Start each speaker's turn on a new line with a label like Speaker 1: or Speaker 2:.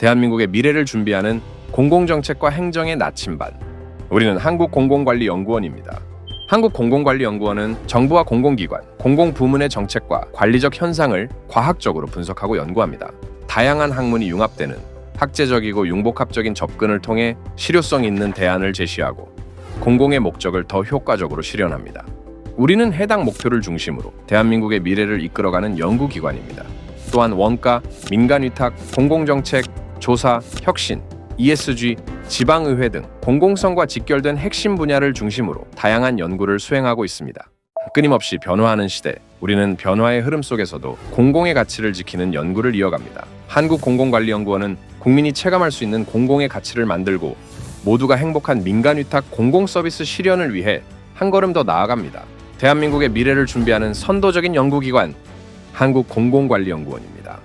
Speaker 1: 대한민국의 미래를 준비하는 공공정책과 행정의 나침반. 우리는 한국공공관리연구원입니다. 한국공공관리연구원은 정부와 공공기관, 공공부문의 정책과 관리적 현상을 과학적으로 분석하고 연구합니다. 다양한 학문이 융합되는 학제적이고 융복합적인 접근을 통해 실효성 있는 대안을 제시하고 공공의 목적을 더 효과적으로 실현합니다. 우리는 해당 목표를 중심으로 대한민국의 미래를 이끌어가는 연구기관입니다. 또한 원가, 민간위탁, 공공정책, 조사, 혁신, ESG, 지방의회 등 공공성과 직결된 핵심 분야를 중심으로 다양한 연구를 수행하고 있습니다. 끊임없이 변화하는 시대, 우리는 변화의 흐름 속에서도 공공의 가치를 지키는 연구를 이어갑니다. 한국공공관리연구원은 국민이 체감할 수 있는 공공의 가치를 만들고 모두가 행복한 민간 위탁 공공 서비스 실현을 위해 한 걸음 더 나아갑니다. 대한민국의 미래를 준비하는 선도적인 연구기관 한국공공관리연구원입니다.